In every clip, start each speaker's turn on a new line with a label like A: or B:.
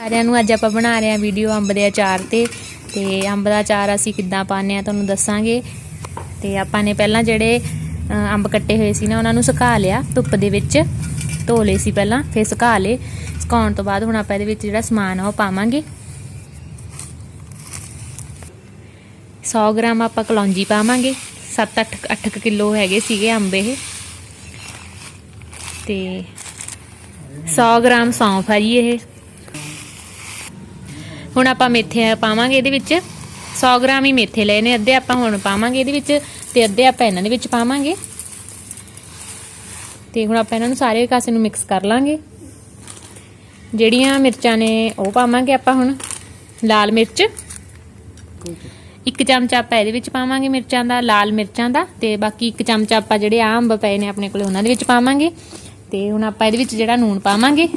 A: ਸਾਰਿਆਂ ਨੂੰ ਅੱਜ ਆਪਾਂ ਬਣਾ ਰਹੇ ਹਾਂ ਵੀਡੀਓ ਅੰਬ ਦੇ ਅਚਾਰ ਤੇ। ਤੇ ਅੰਬ ਦਾ ਅਚਾਰ ਅਸੀਂ ਕਿੱਦਾਂ ਪਾਉਂਦੇ ਆ ਤੁਹਾਨੂੰ ਦੱਸਾਂਗੇ। ਤੇ ਆਪਾਂ ਨੇ ਪਹਿਲਾਂ ਜਿਹੜੇ ਅੰਬ ਕੱਟੇ ਹੋਏ ਸੀ ਨਾ, ਉਹਨਾਂ ਨੂੰ ਸੁਕਾ ਲਿਆ ਧੁੱਪ ਦੇ ਵਿੱਚ। ਧੋ ਲਏ ਸੀ ਪਹਿਲਾਂ, ਫਿਰ ਸੁਕਾ ਲਏ। ਸੁਕਾਉਣ ਤੋਂ ਬਾਅਦ ਹੁਣ ਆਪਾਂ ਇਹਦੇ ਵਿੱਚ ਜਿਹੜਾ ਸਮਾਨ ਆ ਉਹ ਪਾਵਾਂਗੇ। 100 ਗ੍ਰਾਮ ਆਪਾਂ ਕਲੌਂਜੀ ਪਾਵਾਂਗੇ। 7-8 8 ਕਿਲੋ ਹੈਗੇ ਸੀਗੇ ਅੰਬ ਇਹ। ਤੇ 100 ਗ੍ਰਾਮ ਸੌਂਫ ਆ ਜੀ ਇਹ। ਹੁਣ ਆਪਾਂ ਮੇਥੇ ਪਾਵਾਂਗੇ ਇਹਦੇ ਵਿੱਚ। 100 ਗ੍ਰਾਮ ਹੀ ਮੇਥੇ ਲਏ ਨੇ, ਅੱਧੇ ਆਪਾਂ ਹੁਣ ਪਾਵਾਂਗੇ ਇਹਦੇ ਵਿੱਚ ਤੇ ਅੱਧੇ ਆਪਾਂ ਇਹਨਾਂ ਦੇ ਵਿੱਚ ਪਾਵਾਂਗੇ। ਤੇ ਹੁਣ ਆਪਾਂ ਇਹਨਾਂ ਨੂੰ ਸਾਰੇ ਕਾਸੇ ਨੂੰ ਮਿਕਸ ਕਰ ਲਾਂਗੇ। ਜਿਹੜੀਆਂ ਮਿਰਚਾਂ ਨੇ ਉਹ ਪਾਵਾਂਗੇ ਆਪਾਂ ਹੁਣ, ਲਾਲ ਮਿਰਚ। ਇੱਕ ਚਮਚਾ ਆਪਾਂ ਇਹਦੇ ਵਿੱਚ ਪਾਵਾਂਗੇ ਮਿਰਚਾਂ ਦਾ, ਲਾਲ ਮਿਰਚਾਂ ਦਾ ਤੇ ਬਾਕੀ ਇੱਕ ਚਮਚਾ ਆਪਾਂ ਜਿਹੜੇ ਆਮ ਅੰਬ ਪਏ ਨੇ ਆਪਣੇ ਕੋਲੇ ਉਹਨਾਂ ਦੇ ਵਿੱਚ ਪਾਵਾਂਗੇ। ਤੇ ਹੁਣ ਆਪਾਂ ਇਹਦੇ ਵਿੱਚ ਜਿਹੜਾ ਨੂਣ ਪਾਵਾਂਗੇ।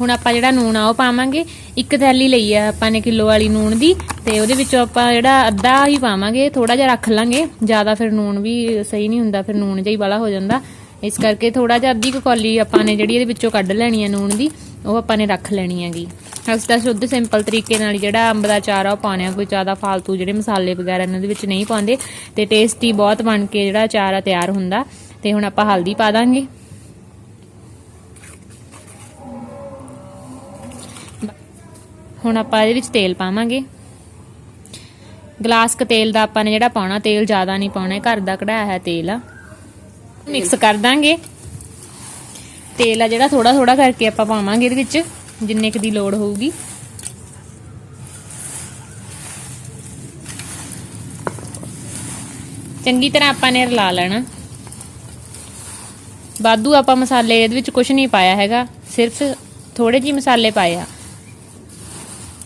A: ਹੁਣ ਆਪਾਂ ਜਿਹੜਾ ਨੂਣ ਆ, ਉਹ ਪਾਵਾਂਗੇ। ਇੱਕ ਥੈਲੀ ਲਈ ਆ ਆਪਾਂ ਨੇ ਕਿਲੋ ਵਾਲੀ ਨੂਣ ਦੀ ਤੇ ਉਹਦੇ ਵਿੱਚੋਂ ਆਪਾਂ ਜਿਹੜਾ ਅੱਧਾ ਹੀ ਪਾਵਾਂਗੇ ਥੋੜਾ ਜਿਹਾ ਰੱਖ ਲਾਂਗੇ। ਜ਼ਿਆਦਾ ਫਿਰ ਨੂਣ ਵੀ ਸਹੀ ਨਹੀਂ ਹੁੰਦਾ, ਫਿਰ ਨੂਣ ਜਿਹਾ ਹੀ ਵਾਲਾ ਹੋ ਜਾਂਦਾ। ਇਸ ਕਰਕੇ ਥੋੜਾ ਜਿਹਾ ਅੱਧੀ ਕੌਲੀ ਆਪਾਂ ਨੇ ਜਿਹੜੀ ਇਹਦੇ ਵਿੱਚੋਂ ਕੱਢ ਲੈਣੀ ਹੈ ਨੂਣ ਦੀ, ਉਹ ਆਪਾਂ ਨੇ ਰੱਖ ਲੈਣੀ ਹੈਗੀ। ਅਸੀਂ ਤਾਂ ਸ਼ੁੱਧ ਸਿੰਪਲ ਤਰੀਕੇ ਨਾਲ ਜਿਹੜਾ ਅੰਬ ਦਾ ਚਾਰ ਆ ਉਹ ਪਾਉਣਾ, ਕੋਈ ਜ਼ਿਆਦਾ ਫਾਲਤੂ ਜਿਹੜੇ ਮਸਾਲੇ ਵਗੈਰਾ ਇਹਨਾਂ ਦੇ ਵਿੱਚ ਨਹੀਂ ਪਾਉਂਦੇ ਤੇ ਟੇਸਟੀ ਬਹੁਤ ਬਣ ਕੇ ਜਿਹੜਾ ਚਾਰ ਆ ਤਿਆਰ ਹੁੰਦਾ। ਤੇ ਹੁਣ ਆਪਾਂ ਹਲਦੀ ਪਾ ਦਾਂਗੇ। ਹੁਣ ਆਪਾਂ ਇਹਦੇ ਵਿੱਚ ਤੇਲ ਪਾਵਾਂਗੇ। ਗਲਾਸ ਕ ਤੇਲ ਦਾ ਆਪਾਂ ਨੇ ਜਿਹੜਾ ਪਾਉਣਾ, ਤੇਲ ਜ਼ਿਆਦਾ ਨਹੀਂ ਪਾਉਣਾ ਘਰ ਦਾ ਕਢਾਇਆ ਹੈ ਤੇਲ ਆ। ਮਿਕਸ ਕਰ ਦਾਂਗੇ। ਤੇਲ ਆ ਜਿਹੜਾ ਥੋੜਾ ਥੋੜਾ ਕਰਕੇ ਆਪਾਂ ਪਾਵਾਂਗੇ ਇਹਦੇ ਵਿੱਚ, ਜਿੰਨੇ ਕੁ ਦੀ ਲੋੜ ਹੋਊਗੀ। ਚੰਗੀ ਤਰ੍ਹਾਂ ਆਪਾਂ ਨੇ ਰਲਾ ਲੈਣਾ। ਬਾਦੂ ਆਪਾਂ ਮਸਾਲੇ ਇਹਦੇ ਵਿੱਚ ਕੁਝ ਨਹੀਂ ਪਾਇਆ ਹੈਗਾ, ਸਿਰਫ ਥੋੜੇ ਜਿਹੇ ਮਸਾਲੇ ਪਾਏ ਆ।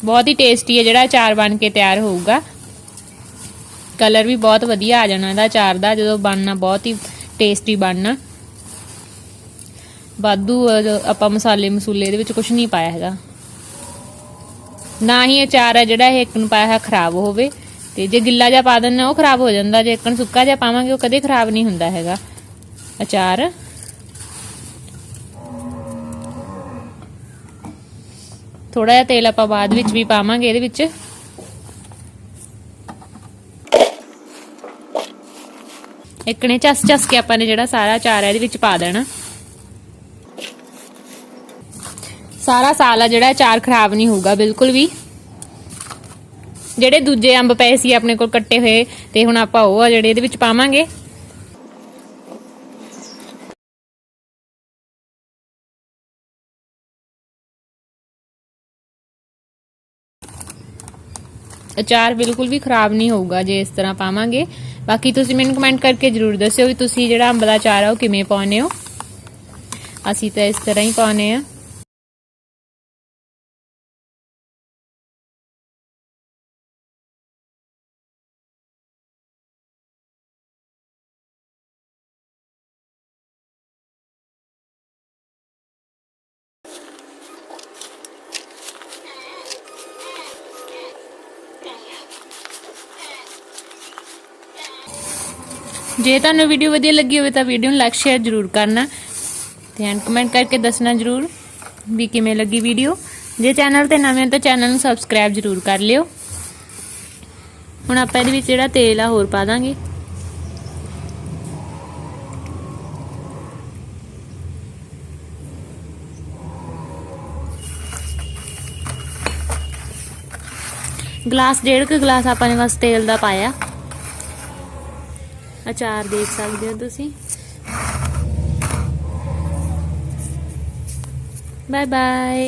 A: ਬਹੁਤ ਹੀ ਟੇਸਟੀ ਹੈ ਜਿਹੜਾ ਅਚਾਰ ਬਣ ਕੇ ਤਿਆਰ ਹੋਊਗਾ। ਕਲਰ ਵੀ ਬਹੁਤ ਵਧੀਆ ਆ ਜਾਣਾ ਇਹਦਾ ਅਚਾਰ ਦਾ, ਜਦੋਂ ਬਣਨਾ ਬਹੁਤ ਹੀ ਟੇਸਟੀ ਬਣਨਾ। ਵਾਧੂ ਆਪਾਂ ਮਸਾਲੇ ਮਸੂਲੇ ਇਹਦੇ ਵਿੱਚ ਕੁਝ ਨਹੀਂ ਪਾਇਆ ਹੈਗਾ। ਨਾ ਹੀ ਅਚਾਰ ਹੈ ਜਿਹੜਾ ਇਹ ਇੱਕ ਨੂੰ ਪਾਇਆ ਹੈ ਖਰਾਬ ਹੋਵੇ, ਤੇ ਜੇ ਗਿੱਲਾ ਜਿਹਾ ਪਾ ਦਿੰਨਾ ਉਹ ਖਰਾਬ ਹੋ ਜਾਂਦਾ। ਜੇ ਇੱਕ ਨੂੰ ਸੁੱਕਾ ਜਿਹਾ ਪਾਵਾਂਗੇ, ਉਹ ਕਦੇ ਖਰਾਬ ਨਹੀਂ ਹੁੰਦਾ ਹੈਗਾ। ਅਚਾਰ। ਥੋੜਾ ਜਿਹਾ ਤੇਲ ਆਪਾਂ ਬਾਅਦ ਵਿੱਚ ਵੀ ਪਾਵਾਂਗੇ ਇਹਦੇ ਵਿੱਚ। ਇੱਕਨੇ ਚਸ ਚਸ ਕੇ ਆਪਾਂ ਨੇ ਜਿਹੜਾ ਸਾਰਾ ਚਾਰ ਹੈ ਇਹਦੇ ਵਿੱਚ ਪਾ ਦੇਣਾ। ਸਾਰਾ ਸਾਲ ਆ ਜਿਹੜਾ ਚਾਰ ਖਰਾਬ ਨਹੀਂ ਹੋਊਗਾ, ਬਿਲਕੁਲ ਵੀ। ਜਿਹੜੇ ਦੂਜੇ ਅੰਬ ਪਏ ਸੀ ਆਪਣੇ ਕੋਲ ਕੱਟੇ ਹੋਏ, ਤੇ ਹੁਣ ਆਪਾਂ ਉਹ ਆ ਜਿਹੜੇ ਇਹਦੇ ਵਿੱਚ ਪਾਵਾਂਗੇ। ਅਚਾਰ ਬਿਲਕੁਲ ਵੀ ਖਰਾਬ ਨਹੀਂ ਹੋਊਗਾ ਜੇ ਇਸ ਤਰ੍ਹਾਂ ਪਾਵਾਂਗੇ। ਬਾਕੀ ਤੁਸੀਂ ਮੈਨੂੰ ਕਮੈਂਟ ਕਰਕੇ ਜਰੂਰ ਦੱਸਿਓ ਵੀ ਤੁਸੀਂ ਜਿਹੜਾ ਅੰਬ ਦਾ ਅਚਾਰ ਆ ਉਹ ਕਿਵੇਂ ਪਾਉਨੇ ਹੋ। ਅਸੀਂ ਤਾਂ ਇਸ ਤਰ੍ਹਾਂ ਹੀ ਪਾਉਨੇ ਆ ਜੇ ਤੁਹਾਨੂੰ ਵੀਡੀਓ ਵਧੀਆ ਲੱਗੀ ਹੋਵੇ ਤਾਂ ਵੀਡੀਓ ਨੂੰ ਲਾਈਕ ਸ਼ੇਅਰ ਜ਼ਰੂਰ ਕਰਨਾ ਤੇ ਐਂਡ ਕਮੈਂਟ ਕਰਕੇ ਦੱਸਣਾ ਜ਼ਰੂਰ ਵੀ ਕਿਵੇਂ ਲੱਗੀ ਵੀਡੀਓ ਜੇ ਚੈਨਲ ਤੇ ਨਵੇਂ ਹੋ ਤਾਂ ਚੈਨਲ ਨੂੰ ਸਬਸਕ੍ਰਾਈਬ ਜ਼ਰੂਰ ਕਰ ਲਿਓ। ਹੁਣ ਆਪਾਂ ਇਹਦੇ ਵਿੱਚ ਜਿਹੜਾ ਤੇਲ ਆ ਹੋਰ ਪਾ ਦਾਂਗੇ। ਗਲਾਸ, ਡੇਢ ਕੁ ਗਲਾਸ ਆਪਾਂ ਨੇ ਬਸ ਤੇਲ ਦਾ ਪਾਇਆ। ਅਚਾਰ ਦੇਖ ਸਕਦੇ ਹੋ ਤੁਸੀਂ। Bye bye